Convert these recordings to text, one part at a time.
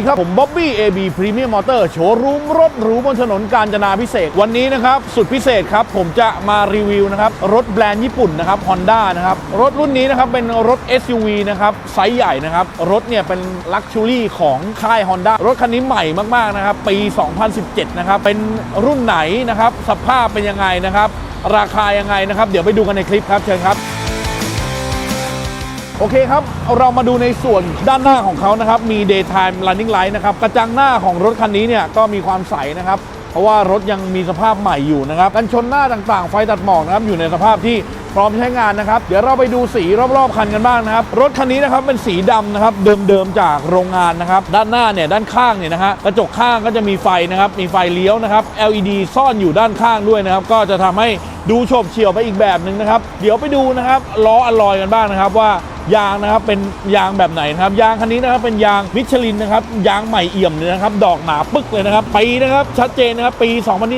ดีครับ ผมบ๊อบบี้ AB Premium Motor โชว์รูมรถหรูบนถนนกาญจนาพิเศษวันนี้นะครับ สุดพิเศษครับ ผมจะมารีวิวนะครับ รถแบรนด์ญี่ปุ่นนะครับ Honda นะครับ รถรุ่นนี้นะครับ เป็นรถ SUV นะครับ ไซส์ใหญ่นะครับ รถเนี่ยเป็นลักชูรี่ของค่าย Honda รถคันนี้ใหม่มาก ๆ นะครับ ปี 2017 นะครับ เป็นรุ่นไหนนะครับ สภาพเป็นยังไงนะครับ ราคายังไงนะครับ เดี๋ยวไปดูกันในคลิปครับเชิญครับ โอเคครับ เรามาดูในส่วนด้านหน้าของเขานะครับ มี daytime running light นะครับ กระจังหน้าของรถคันนี้เนี่ยก็มีความใสนะครับ เพราะว่ารถยังมีสภาพใหม่อยู่นะครับ กันชนหน้าต่างๆ ไฟตัดหมอกนะครับ อยู่ในสภาพที่พร้อมใช้งานนะครับ เดี๋ยวเราไปดูสีรอบๆคันกันบ้างนะครับ รถคันนี้นะครับเป็นสีดำนะครับ เดิมๆจากโรงงานนะครับ ด้านหน้าเนี่ยด้านข้างเนี่ยนะฮะกระจกข้างก็จะมีไฟนะครับ มีไฟเลี้ยวนะครับ LED ซ่อนอยู่ด้านข้างด้วยนะครับ ก็จะทำให้ดูโฉบเฉี่ยวไปอีกแบบหนึ่งนะครับ เดี๋ยวไปดูนะครับล้ออลลอยกันบ้างนะครับว่า ยางนะครับเป็นยางแบบไหนนะครับ ยางคันนี้นะครับเป็นยางมิชลินนะครับยางใหม่เอี่ยมเลยนะครับดอกหนาปึ๊กเลยนะครับปีนะครับชัดเจนนะครับปี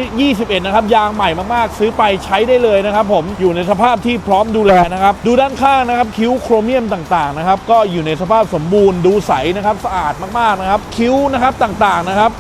2021นะครับยางใหม่มากๆ ซื้อไปใช้ได้เลยนะครับ ผมอยู่ในสภาพที่พร้อมดูแลนะครับดูด้านข้างนะครับคิ้วโครเมียมต่างๆนะครับก็อยู่ในสภาพสมบูรณ์ดูใสนะครับสะอาดมากๆนะครับคิ้วนะครับต่างๆนะครับ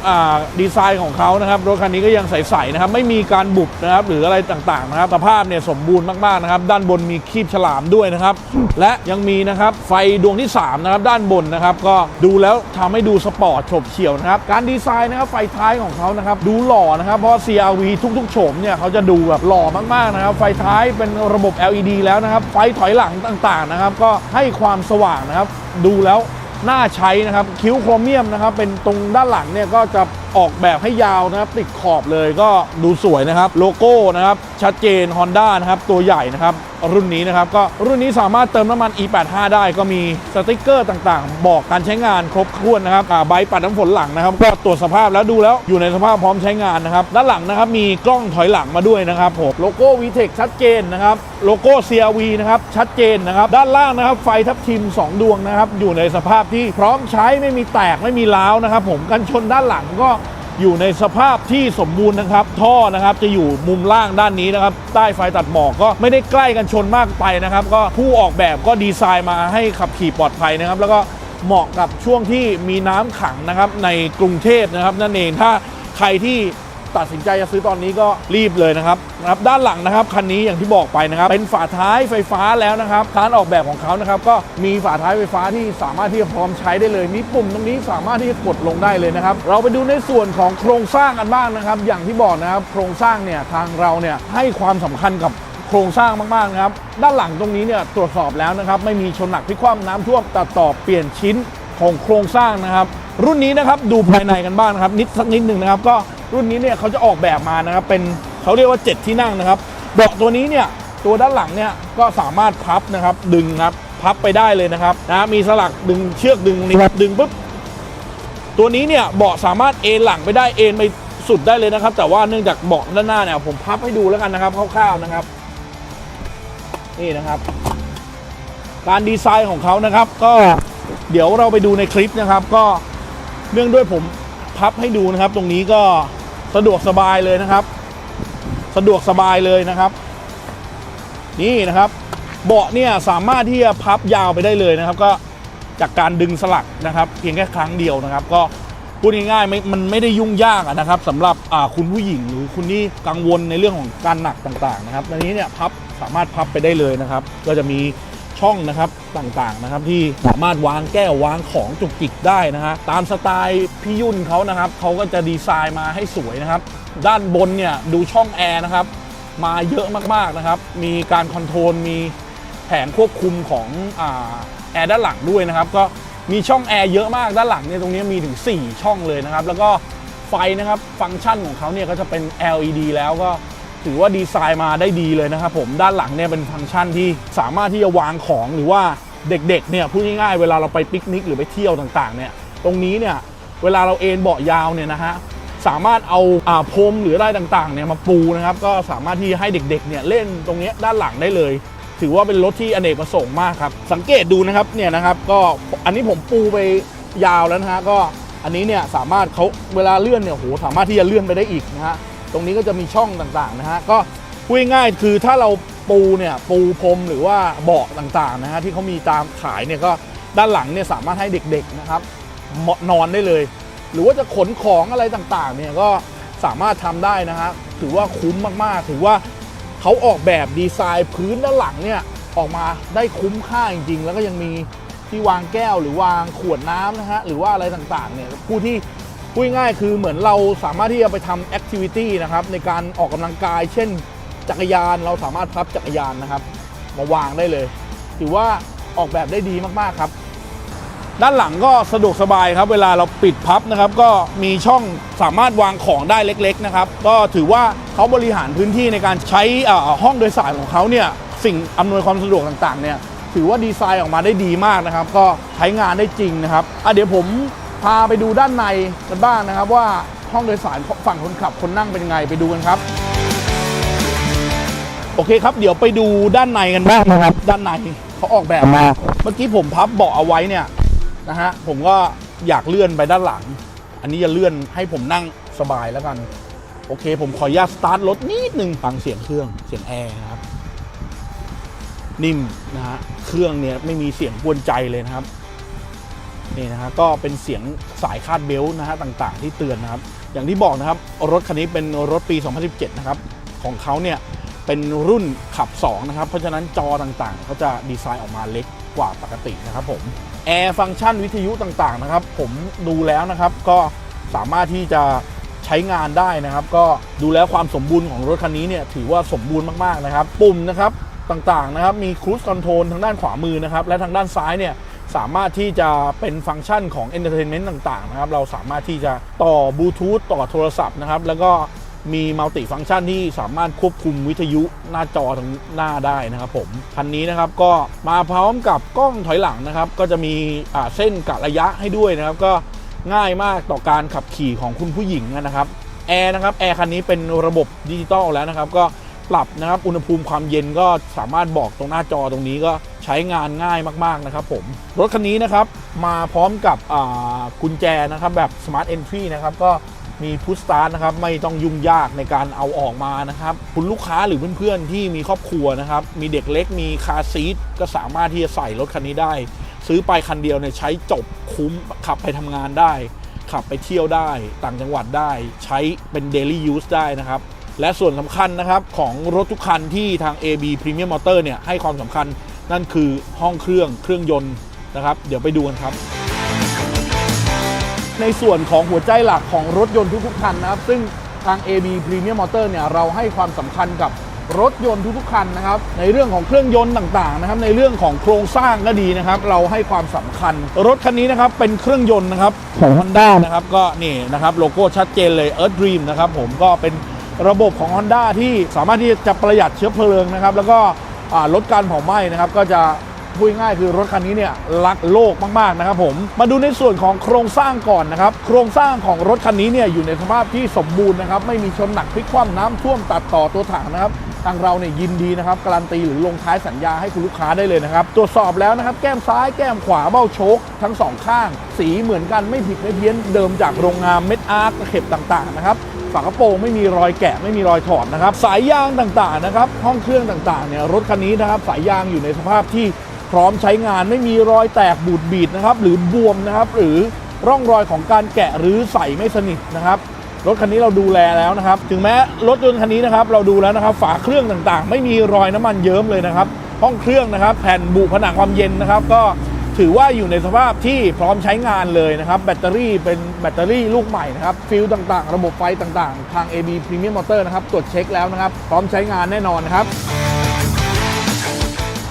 ดีไซน์ของเขานะครับรถคันนี้ก็ยังใสๆนะครับไม่มีการบุบนะครับหรืออะไรต่างๆนะครับสภาพเนี่ยสมบูรณ์มากๆนะครับด้านบนมีคีบฉลามด้วยนะครับและยังมีนะครับไฟดวงที่3นะครับด้านบนนะครับก็ดูแล้วทำให้ดูสปอร์ตฉบเฉี่ยวนะครับการดีไซน์นะครับไฟท้ายของเขานะครับดูหล่อนะครับเพราะ CRV ทุกๆโฉมเนี่ยเขาจะดูแบบหล่อมากๆนะครับไฟท้ายเป็นระบบ LED แล้วนะครับไฟถอยหลังต่างๆนะครับก็ให้ความสว่างนะครับดูแล้ว น่าใช้นะครับ คิ้วโครเมียมนะครับเป็นตรงด้านหลังเนี่ยก็จะออกแบบให้ยาวนะครับ ติดขอบเลยก็ดูสวยนะครับ โลโก้นะครับ ชัดเจน Honda นะครับ ตัวใหญ่นะครับ รุ่นนี้นะครับ ก็รุ่นนี้สามารถเติมน้ำมัน E85 ได้ก็มีสติกเกอร์ต่างๆ บอกการใช้งานครบถ้วนนะครับใบปัดน้ำฝนหลังนะครับ ก็ตรวจสภาพแล้วดูแล้วอยู่ในสภาพพร้อมใช้งานนะครับ ด้านหลังนะครับมีกล้องถอยหลังมาด้วยนะครับผมโลโก้ VTEC ชัดเจนนะครับโลโก้ CRV นะครับชัดเจนนะครับด้านล่างนะครับไฟทับทิม 2 ดวงนะครับอยู่ในสภาพที่พร้อมใช้ไม่มีแตกไม่มีร้าวนะครับ ผมกันชนด้านหลังก็อยู่ในสภาพที่สมบูรณ์นะครับ ท่อนะครับจะอยู่มุมล่างด้านนี้นะครับ ใต้ไฟตัดหมอกก็ไม่ได้ใกล้กันชนมากไปนะครับ ก็ผู้ออกแบบก็ดีไซน์มาให้ขับขี่ปลอดภัยนะครับ แล้วก็เหมาะกับช่วงที่มีน้ำขังนะครับในกรุงเทพนะครับ นั่นเองถ้าใครที่ ตัดสินใจจะซื้อตอนนี้ก็รีบเลยนะครับนะครับด้านหลังนะครับคันนี้อย่างที่บอกไปนะครับเป็นฝาท้ายไฟฟ้าแล้วนะครับการออกแบบของเขานะครับก็มีฝาท้ายไฟฟ้าที่สามารถที่จะพร้อมใช้ได้เลยมีปุ่มตรงนี้สามารถที่จะกดลงได้เลยนะครับเราไปดูในส่วนของโครงสร้างกันบ้างนะครับ อย่างที่บอกนะครับโครงสร้างเนี่ยทางเราเนี่ยให้ความสำคัญกับโครงสร้างมากๆนะครับ ด้านหลังตรงนี้เนี่ยตรวจสอบแล้วนะครับ ไม่มีชนหนักพิคว่ำน้ำท่วมตัดต่อเปลี่ยนชิ้นของโครงสร้างนะครับ รุ่นนี้นะครับดูภายในกันบ้างนะครับ นิดสักนิดหนึ่งนะครับ ก็ รุ่นนี้เนี่ยเขาจะออกแบบมานะครับเป็นเขาเรียกว่า 7 ที่นั่งนะครับเบาะตัวนี้เนี่ยตัวด้านหลังเนี่ยก็สามารถพับนะครับดึงครับพับไปได้เลยนะครับนะมีสลักดึงเชือกดึงนี่ครับดึงปุ๊บตัวนี้เนี่ยเบาะสามารถเอนหลังไปได้เอนไปสุดได้เลยนะครับ แต่ว่าเนื่องจากเบาะด้านหน้าเนี่ยผมพับให้ดูแล้วกันนะครับคร่าวๆนะครับ นี่นะครับ การดีไซน์ของเขานะครับ ก็เดี๋ยวเราไปดูในคลิปนะครับ ก็เนื่องด้วยผมพับให้ดูนะครับ ตรงนี้ก็ สะดวกสบายเลยนะครับ สะดวกสบายเลยนะครับ นี่นะครับ เบาะเนี่ยสามารถที่จะพับยาวไปได้เลยนะครับ ก็จากการดึงสลักนะครับ เพียงแค่ครั้งเดียวนะครับ ก็พูดง่ายๆไม่มันไม่ได้ยุ่งยากนะครับสำหรับคุณผู้หญิงหรือคุณที่กังวลในเรื่องของการหนักต่างๆนะครับอันนี้เนี่ยพับสามารถพับไปได้เลยนะครับ ก็จะมี ช่องนะครับต่างๆนะครับที่สามารถวางแก้ววางของจุกจิกได้นะฮะตามสไตล์พี่ยุ่นเขานะครับเขาก็จะดีไซน์มาให้สวยนะครับ ด้านบนเนี่ยดูช่องแอร์นะครับมาเยอะมากๆนะครับ มีการคอนโทรลมีแผงควบคุมของอแอร์ด้านหลังด้วยนะครับ ก็มีช่องแอร์เยอะมากด้านหลังเนี่ยตรงนี้มีถึง 4 ช่องเลยนะครับ แล้วก็ไฟนะครับฟังก์ชันของเขาเนี่ยก็จะเป็น LED แล้วก็ ถือว่าดีไซน์มาได้ดีเลยนะครับผมด้านหลังเนี่ยเป็นฟังก์ชันที่สามารถที่จะวางของหรือว่าเด็กๆเนี่ยพูดง่ายๆเวลาเราไปปิกนิกหรือไปเที่ยวต่างๆเนี่ยตรงนี้เนี่ยเวลาเราเอนเบาะยาวเนี่ยนะฮะสามารถเอาอ่าพรมหรืออะไรต่างๆเนี่ยมาปูนะครับก็สามารถที่ให้เด็กๆเนี่ยเล่นตรงนี้ด้านหลังได้เลย ถือว่าเป็นรถที่อเนกประสงค์มากครับสังเกตดูนะครับเนี่ยนะครับก็อันนี้ผมปูไปยาวแล้วนะฮะก็อันนี้เนี่ยสามารถเขาเวลาเลื่อนเนี่ยโหสามารถที่จะเลื่อนไปได้อีกนะฮะ ตรงนี้ก็จะมีช่องต่างๆนะฮะก็พูดง่ายคือถ้าเราปูเนี่ยปูพรมหรือว่าเบาะต่างๆนะฮะที่เขามีตามขายเนี่ยก็ด้านหลังเนี่ยสามารถให้เด็กๆนะครับนอนได้เลย หรือว่าจะขนของอะไรต่างๆเนี่ยก็สามารถทำได้นะฮะถือว่าคุ้มมากๆ ถือว่าเขาออกแบบดีไซน์พื้นด้านหลังเนี่ยออกมาได้คุ้มค่าจริงๆ แล้วก็ยังมีที่วางแก้วหรือวางขวดน้ำนะฮะหรือว่าอะไรต่างๆเนี่ยผู้ที่ พูดง่ายคือเหมือนเราสามารถที่จะไปทำแอคทิวิตี้นะครับในการออกกำลังกาย เช่น จักรยานเราสามารถพับจักรยานนะครับมาวางได้เลย ถือว่าออกแบบได้ดีมากๆครับ ด้านหลังก็สะดวกสบายครับ เวลาเราปิดพับนะครับ ก็มีช่องสามารถวางของได้เล็กๆนะครับ ก็ถือว่าเขาบริหารพื้นที่ในการใช้อ่อห้องโดยสารของเขาเนี่ยสิ่งอำนวยความสะดวกต่างๆเนี่ยถือว่าดีไซน์ออกมาได้ดีมากนะครับ ก็ใช้งานได้จริงนะครับอะเดี๋ยวผม พาไปดูด้านในกันบ้างนะครับ ว่าห้องโดยสารฝั่งคนขับคนนั่งเป็นยังไงไปดูกันครับ โอเคครับ เดี๋ยวไปดูด้านในกันบ้างนะครับ ด้านในเขาออกแบบมา เมื่อกี้ผมพับเบาะเอาไว้เนี่ยนะฮะผมก็อยากเลื่อนไปด้านหลัง อันนี้จะเลื่อนให้ผมนั่งสบายแล้วกัน โอเค ผมขออนุญาตสตาร์ทรถนิดนึงฟังเสียงเครื่องเสียงแอร์นะครับ นิ่มนะฮะเครื่องเนี่ยไม่มีเสียงกวนใจเลยนะครับ นี่นะฮะก็เป็นเสียงสายคาดเบลต์นะฮะต่างๆ ที่เตือนนะครับ อย่างที่บอกนะครับรถคันนี้เป็นรถปี 2017 นะครับ ของเขาเนี่ยเป็นรุ่นขับ 2 นะครับ เพราะฉะนั้นจอต่างๆเขาจะดีไซน์ออกมาเล็กกว่าปกตินะครับผมแอร์ฟังก์ชันวิทยุต่างๆนะครับ ผมดูแล้วนะครับก็สามารถที่จะใช้งานได้นะครับ ก็ดูแล้วความสมบูรณ์ของรถคันนี้เนี่ยถือว่าสมบูรณ์มากๆนะครับ ปุ่มนะครับต่างๆนะครับ มีครู e คอนโทรลทางด้านขวามือนะครับ และทางด้านซ้ายเนี่ย สามารถที่จะเป็นฟังก์ชันของ Entertainment ต่างๆนะครับเราสามารถที่จะต่อบลูทูธต่อโทรศัพท์นะครับแล้วก็มีมัลติฟังก์ชันที่สามารถควบคุมวิทยุหน้าจอทางหน้าได้นะครับผมคันนี้นะครับก็มาพร้อมกับกล้องถอยหลังนะครับ ก็จะมีเส้นกะระยะให้ด้วยนะครับ ก็ง่ายมากต่อการขับขี่ของคุณผู้หญิงนะครับแอร์นะครับแอร์คันนี้เป็นระบบดิจิตอลแล้วนะครับ ก็ปรับนะครับอุณหภูมิความเย็นก็สามารถบอกตรงหน้าจอตรงนี้ก็ ใช้งานง่ายมาก ๆ นะครับผม รถคันนี้นะครับ มาพร้อมกับกุญแจนะครับ แบบ Smart Entry นะครับ ก็มีพุชสตาร์ทนะครับ ไม่ต้องยุ่งยากในการเอาออกมานะครับ คุณลูกค้าหรือเพื่อน ๆ ที่มีครอบครัวนะครับ มีเด็กเล็กมีคาร์ซีทก็สามารถที่จะใส่รถคันนี้ได้ ซื้อไปคันเดียวเนี่ยใช้จบคุ้มขับไปทำงานได้ ขับไปเที่ยวได้ต่างจังหวัดได้ ใช้เป็น daily use ได้นะครับและส่วนสำคัญนะครับของรถทุกคันที่ทาง AB Premium Motor เนี่ยให้ความสำคัญ นั่นคือห้องเครื่องเครื่องยนต์นะครับ เดี๋ยวไปดูกันครับ ในส่วนของหัวใจหลักของรถยนต์ทุกๆคันนะครับ ซึ่งทาง AB Premium Motor เนี่ยเราให้ความสำคัญกับรถยนต์ทุกๆคันนะครับ ในเรื่องของเครื่องยนต์ต่างๆนะครับ ในเรื่องของโครงสร้างก็ดีนะครับ เราให้ความสำคัญ รถคันนี้นะครับเป็นเครื่องยนต์นะครับของ Honda นะครับก็นี่นะครับโลโก้ชัดเจนเลย Earth Dream นะครับผมก็เป็นระบบของ Honda ที่สามารถที่จะประหยัดเชื้อเพลิงนะครับ แล้วก็ ลดการเผาไหม้นะครับก็จะพูดง่ายคือรถคันนี้เนี่ยรักโลกมากๆนะครับผมมาดูในส่วนของโครงสร้างก่อนนะครับโครงสร้างของรถคันนี้เนี่ยอยู่ในสภาพที่สมบูรณ์นะครับไม่มีชนหนักพลิกคว่ำน้ำท่วมตัดต่อตัวถังนะครับทางเราเนี่ยยินดีนะครับการันตีหรือลงท้ายสัญญาให้คุณลูกค้าได้เลยนะครับตรวจสอบแล้วนะครับแก้มซ้ายแก้มขวาเบ้าโชคทั้งสองข้าง สีเหมือนกันไม่ผิดไม่เพี้ยนเดิมจากโรงงานเม็ดอาร์ตเข็บต่างๆนะครับ ฝากระโปรงไม่มีรอยแกะไม่มีรอยถอดนะครับ สายยางต่างๆนะครับ ห้องเครื่องต่างๆเนี่ยรถคันนี้นะครับ สายยางอยู่ในสภาพที่พร้อมใช้งานไม่มีรอยแตกบูดบีดนะครับ หรือบวมนะครับ หรือร่องรอยของการแกะหรือใส่ไม่สนิทนะครับรถคันนี้เราดูแลแล้วนะครับ ถึงแม้รถยนต์คันนี้นะครับ เราดูแล้วนะครับ ฝาเครื่องต่างๆ ไม่มีรอยน้ำมันเยิ้มเลยนะครับ ห้องเครื่องนะครับ แผ่นบุผนังความเย็นนะครับ ก็ ถือว่าอยู่ในสภาพที่พร้อมใช้งานเลยนะครับ แบตเตอรี่เป็นแบตเตอรี่ลูกใหม่นะครับ ฟิลต่างๆ ระบบไฟต่างๆ ทาง AB Premium Motor นะครับ ตรวจเช็คแล้วนะครับ พร้อมใช้งานแน่นอนนะครับ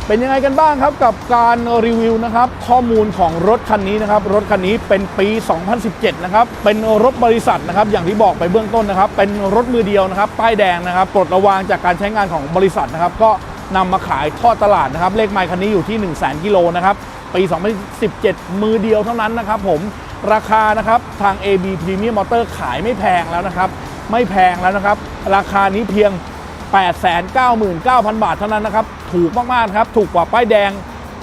เป็นยังไงกันบ้างครับกับการรีวิวนะครับ ข้อมูลของรถคันนี้นะครับ รถคันนี้เป็นปี 2017 นะครับ เป็นรถบริษัทนะครับ อย่างที่บอกไปเบื้องต้นนะครับ เป็นรถมือเดียวนะครับ ป้ายแดงนะครับปลดระวางจากการใช้งานของบริษัทนะครับ ก็นำมาขายทอดตลาดนะครับ เลขไมล์คันนี้อยู่ที่ 1 0 0 0 0แกิโลนะครับ ปี 2017 มือเดียวเท่านั้นนะครับผมราคานะครับทาง AB Premium Motor ขายไม่แพงแล้วนะครับ ไม่แพงแล้วนะครับ ราคานี้เพียง 899,000 บาทเท่านั้นนะครับ ถูกมากๆครับ ถูกกว่าป้ายแดง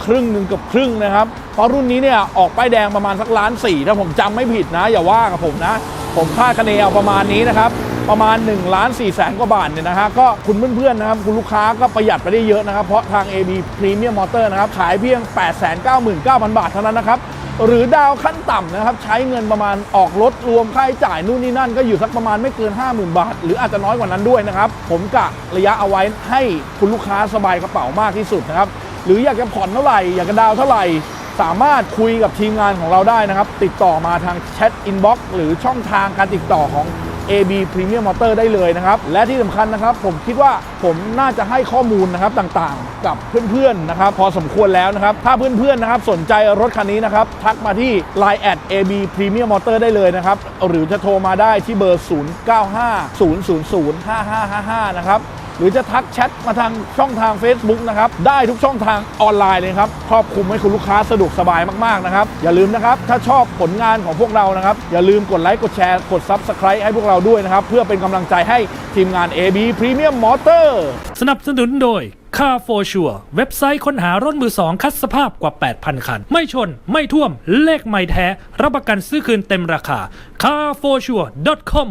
ครึ่งหนึ่งกับครึ่งนะครับ เพราะรุ่นนี้เนี่ยออกป้ายแดงประมาณสักล้านสี่ถ้าผมจำไม่ผิดนะ อย่าว่ากับผมนะ ผมคาดคะเนเอาประมาณนี้นะครับ ประมาณ1ล้าน4แสนกว่าบาทเนี่ยนะฮะก็คุณเพื่อนๆนะครับคุณลูกค้าก็ประหยัดไปได้เยอะนะครับ เพราะทาง AB Premium Motor นะครับขายเพียง 899,000 บาทเท่านั้นนะครับหรือดาวขั้นต่ำนะครับใช้เงินประมาณออกรถรวมค่าใช้จ่ายนู่นนี่นั่นก็อยู่สักประมาณไม่เกิน 50,000 บาท หรืออาจจะน้อยกว่านั้นด้วยนะครับผมกะระยะเอาไว้ให้คุณลูกค้าสบายกระเป๋ามากที่สุดนะครับหรืออยากจะผ่อนเท่าไหร่อยากจะดาวเท่าไหร่ สามารถคุยกับทีมงานของเราได้นะครับ ติดต่อมาทางแชทอินบ็อกซ์หรือช่องทางการติดต่อของ AB Premium Motor ได้เลยนะครับ และที่สำคัญนะครับ ผมคิดว่าผมน่าจะให้ข้อมูลนะครับต่างๆ กับเพื่อนๆนะครับ พอสมควรแล้วนะครับ ถ้าเพื่อนๆนะครับสนใจรถคันนี้นะครับ ทักมาที่ Line at AB Premium Motor ได้เลยนะครับ หรือจะโทรมาได้ที่เบอร์ 0950005555 นะครับ หรือจะทักแชทมาทางช่องทาง Facebook นะครับ ได้ทุกช่องทางออนไลน์เลยครับครอบคลุมให้คุณลูกค้าสะดวกสบายมากๆนะครับ อย่าลืมนะครับ ถ้าชอบผลงานของพวกเรานะครับ อย่าลืมกดไลค์กดแชร์กด Subscribe ให้พวกเราด้วยนะครับ เพื่อเป็นกำลังใจให้ทีมงาน AB Premium Motor สนับสนุนโดย Car for Sure เว็บไซต์ค้นหารถมือสองคัดสภาพกว่า 8,000 คัน ไม่ชน ไม่ท่วม เลขไม่แท้ รับประกันซื้อคืนเต็มราคา carforsure.com